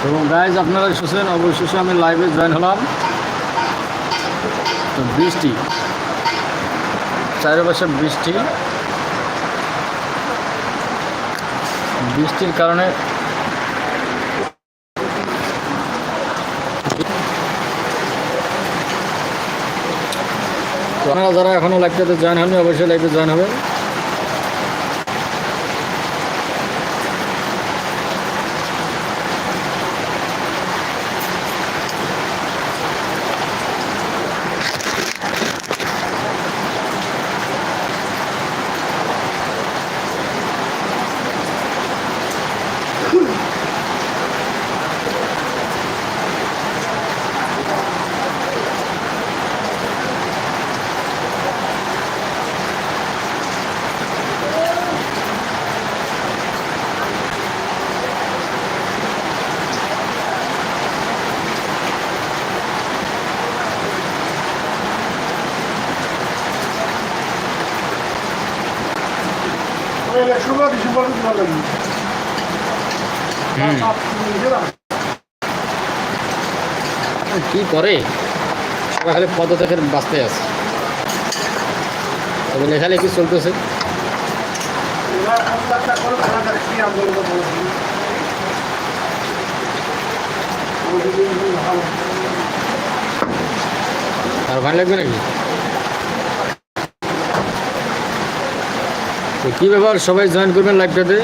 তো গাইজ আপনারা শুনছেন, অবশেষে আমি লাইভে জয়েন হলাম। তো বৃষ্টি। চারিপাশে বৃষ্টি। বৃষ্টির কারণে আপনারা যারা এখনও লাইভটাতে জয়েন হননি, অবশ্যই লাইভে জয়েন হবে লাগবে কি করে? সবাই খালি পদত্যাগের বাঁচতে আছে। তবে চলতেছে? কি বলেছি আর ভালো লাগবে নাকি? তো কী ব্যাপার? সবাই জয়েন করবেন লাইভটাতে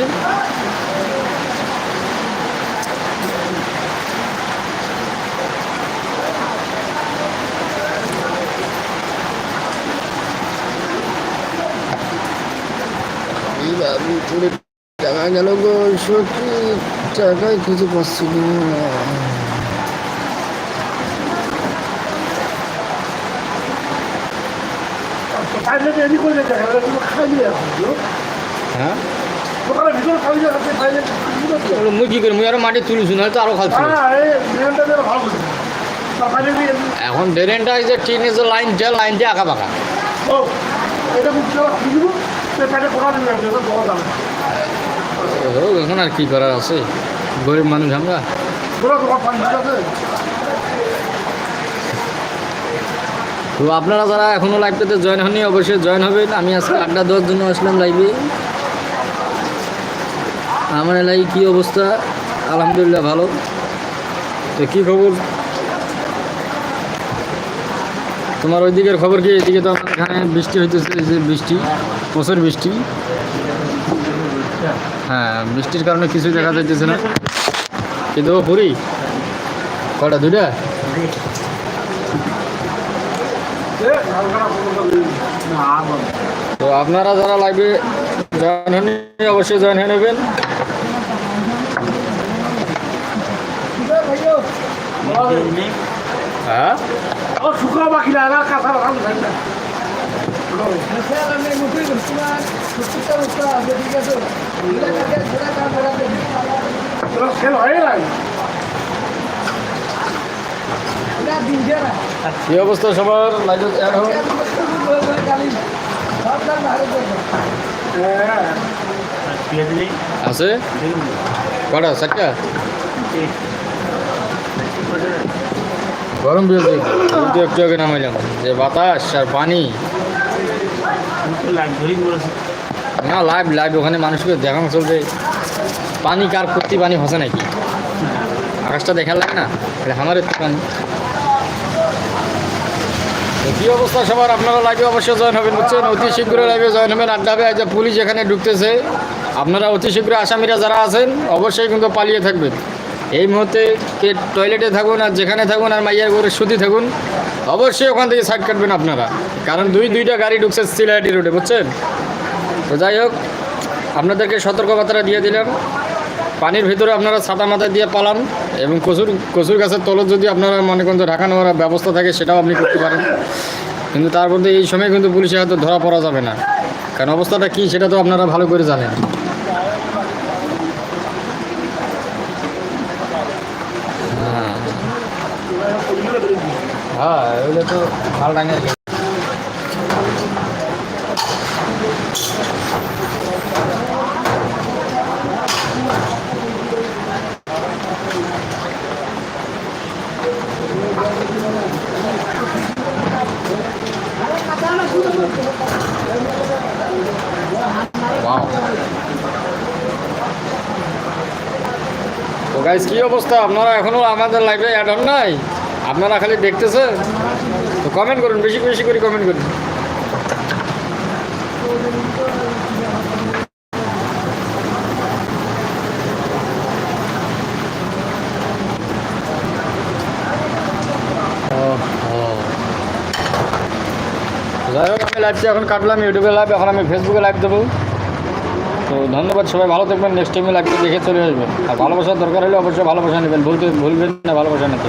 টাকা গেল গো, সত্যি টাকাই খুঁজে পাচ্ছি না। ফাইলে রেডি করে দেখা গেল খাইলে হ্যাঁ? মুই কি করি মুই আরও মাটি তুলছি না তো আরও খাচ্ছি এখন ড্রেনটা এই যে টিন যে লাইন যে লাইন দিয়ে আঁকা বাঁকা। এখন আর কি করার আছে? গরিব মানুষ আমরা বড় দোকান পানি আছে তো আপনারা যারা এখনও লাইভটাতে জয়েন হননি, অবশ্যই জয়েন হবেন। আমি আজকে আড্ডা দেওয়ার জন্য আসলাম লাইভে আমার এলাকায় কী অবস্থা? আলহামদুলিল্লাহ ভালো। তো কী খবর? তোমার ওই দিকের খবর কি? এদিকে তো আমাদের এখানে বৃষ্টি হইতেছে যে বৃষ্টি, প্রচুর বৃষ্টি। হ্যাঁ বৃষ্টির কারণে কিছুই দেখা যাইতেছে না। কিন্তু পুরি? কটা, দুইটা? তো আপনারা যারা লাইভে জয়েন হন অবশ্যই জয়েন হয়ে নেবেন। হ্যাঁ? সেল হয়ে যায় কি অবস্থা সবার? আছে? কটা চারটা গরম বিরতি কিন্তু নামাইলাম। যে বাতাস আর পানি। না, লাইভ লাইভ ওখানে মানুষকে দেখানো চলছে পানি কার করতে পানি হসে নাকি? আকাশটা দেখার লাগে না? আমার একটু পানি। কী অবস্থা সবার? আপনারা লাইভে অবশ্যই জয়েন হবেন, বুঝছেন? অতি শীঘ্র লাইভে জয়েন হবেন। আড্ডা হবে যে পুলিশ এখানে ঢুকতেছে। আপনারা অতি শীঘ্র আসামিরা যারা আছেন, অবশ্যই কিন্তু পালিয়ে থাকবেন। এই মুহূর্তে কে টয়লেটে থাকুন আর যেখানে থাকুন আর মাইয়ার করে সুদি থাকুন, অবশ্যই ওখান থেকে সাইড কাটবেন আপনারা। কারণ দুই, দুইটা গাড়ি ঢুকছে সিলাইটি রোডে বুঝছেন? তো যাই হোক, আপনাদেরকে সতর্কবার্তা দিয়ে দিলাম। পানির ভিতরে আপনারা ছাতা মাথা দিয়ে পালান এবং কচুর কচুর গাছের তলত যদি আপনারা মনে করেন ঢাকা নেওয়ার ব্যবস্থা থাকে, সেটাও আপনি করতে পারেন। কিন্তু তার মধ্যে এই সময় কিন্তু পুলিশের হাতে ধরা পড়া যাবে না। কারণ অবস্থাটা কী সেটা তো আপনারা ভালো করে জানেন। হ্যাঁ। হ্যাঁ ওইগুলো তো ভালো তো গাইজ কি অবস্থা? আপনারা এখনও আমাদের লাইভে অ্যাড হন নাই? আপনারা খালি দেখতেছেন? তো কমেন্ট করুন, বেশি বেশি করে কমেন্ট করুন। যাই হোক, আমি লাইভটা এখন কাটলাম ইউটিউবে লাইভ এখন আমি ফেসবুকে লাইভ দেবো। তো ধন্যবাদ, সবাই ভালো থাকবেন নেক্সট টাইমে লাগবে দেখে চলে আসবেন। আর ভালোবাসার দরকার হলে অবশ্যই ভালোবাসা নেবেন, ভুলতে ভুলবেন না ভালোবাসা নিতে।